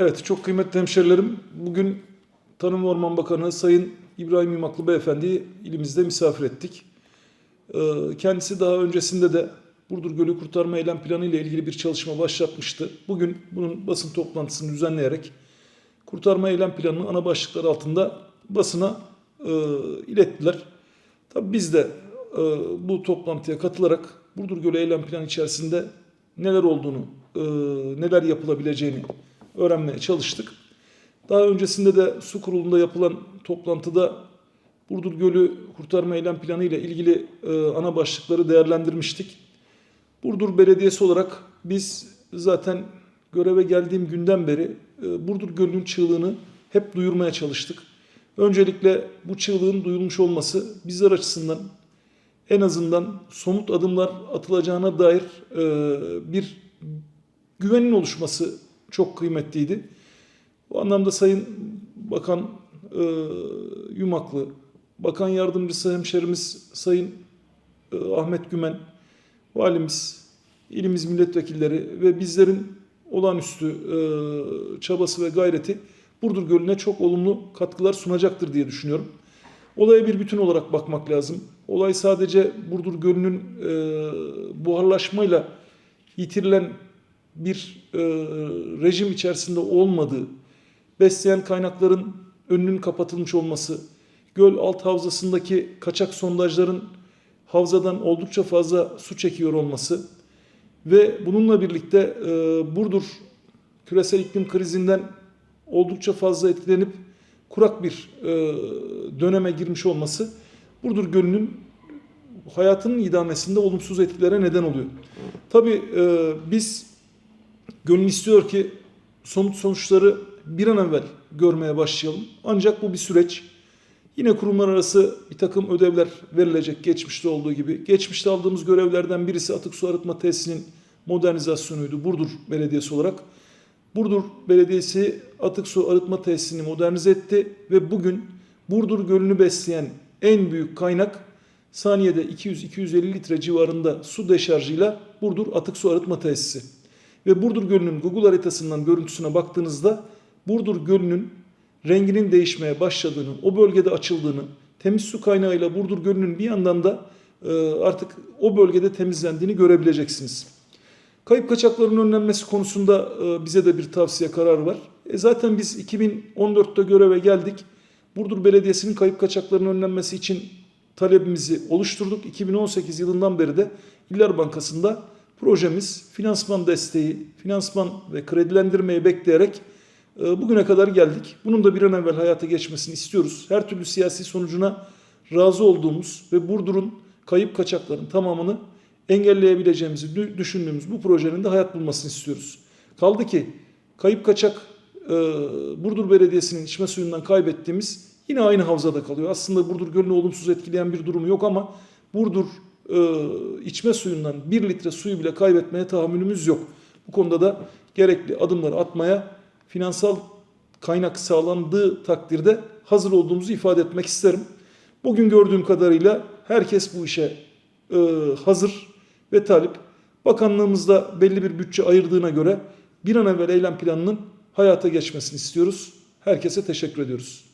Evet, çok kıymetli hemşerilerim. Bugün Tarım ve Orman Bakanı Sayın İbrahim Yumaklı Beyefendi'yi ilimizde misafir ettik. Ee, Kendisi daha öncesinde de Burdur Gölü Kurtarma Eylem Planı ile ilgili bir çalışma başlatmıştı. Bugün bunun basın toplantısını düzenleyerek Kurtarma Eylem Planı'nın ana başlıkları altında basına e, ilettiler. Tabii biz de e, bu toplantıya katılarak Burdur Gölü Eylem Planı içerisinde neler olduğunu, e, neler yapılabileceğini öğrenmeye çalıştık. Daha öncesinde de su kurulunda yapılan toplantıda Burdur Gölü Kurtarma Eylem Planı ile ilgili e, ana başlıkları değerlendirmiştik. Burdur Belediyesi olarak biz zaten göreve geldiğim günden beri e, Burdur Gölü'nün çığlığını hep duyurmaya çalıştık. Öncelikle bu çığlığın duyulmuş olması bizler açısından en azından somut adımlar atılacağına dair e, bir güvenin oluşması çok kıymetliydi. Bu anlamda Sayın Bakan e, Yumaklı, Bakan Yardımcısı hemşerimiz Sayın e, Ahmet Gümen, valimiz, ilimiz milletvekilleri ve bizlerin olağanüstü e, çabası ve gayreti Burdur Gölü'ne çok olumlu katkılar sunacaktır diye düşünüyorum. Olaya bir bütün olarak bakmak lazım. Olay sadece Burdur Gölü'nün e, buharlaşmayla yitirilen bir e, rejim içerisinde olmadığı, besleyen kaynakların önünün kapatılmış olması, göl alt havzasındaki kaçak sondajların havzadan oldukça fazla su çekiyor olması ve bununla birlikte e, Burdur küresel iklim krizinden oldukça fazla etkilenip kurak bir e, döneme girmiş olması Burdur Gölü'nün hayatının idamesinde olumsuz etkilere neden oluyor. Tabii e, biz gönül istiyor ki somut sonuçları bir an evvel görmeye başlayalım. Ancak bu bir süreç. Yine kurumlar arası bir takım ödevler verilecek geçmişte olduğu gibi. Geçmişte aldığımız görevlerden birisi atık su arıtma tesisinin modernizasyonuydu Burdur Belediyesi olarak. Burdur Belediyesi atık su arıtma tesisini modernize etti ve bugün Burdur Gölü'nü besleyen en büyük kaynak saniyede 200-250 litre civarında su deşarjıyla Burdur Atık Su Arıtma Tesisi. Ve Burdur Gölü'nün Google haritasından görüntüsüne baktığınızda Burdur Gölü'nün renginin değişmeye başladığını, o bölgede açıldığını, temiz su kaynağıyla Burdur Gölü'nün bir yandan da e, artık o bölgede temizlendiğini görebileceksiniz. Kayıp kaçakların önlenmesi konusunda e, bize de bir tavsiye kararı var. E zaten biz 2014'te göreve geldik. Burdur Belediyesi'nin kayıp kaçakların önlenmesi için talebimizi oluşturduk. 2018 yılından beri de İller Bankası'nda projemiz finansman desteği, finansman ve kredilendirmeyi bekleyerek e, bugüne kadar geldik. Bunun da bir an evvel hayata geçmesini istiyoruz. Her türlü siyasi sonucuna razı olduğumuz ve Burdur'un kayıp kaçakların tamamını engelleyebileceğimizi dü- düşündüğümüz bu projenin de hayat bulmasını istiyoruz. Kaldı ki kayıp kaçak e, Burdur Belediyesi'nin içme suyundan kaybettiğimiz yine aynı havzada kalıyor. Aslında Burdur Gölü'nü olumsuz etkileyen bir durumu yok ama Burdur içme suyundan bir litre suyu bile kaybetmeye tahammülümüz yok. Bu konuda da gerekli adımları atmaya finansal kaynak sağlandığı takdirde hazır olduğumuzu ifade etmek isterim. Bugün gördüğüm kadarıyla herkes bu işe e, hazır ve talip. Bakanlığımızda belli bir bütçe ayırdığına göre bir an evvel eylem planının hayata geçmesini istiyoruz. Herkese teşekkür ediyoruz.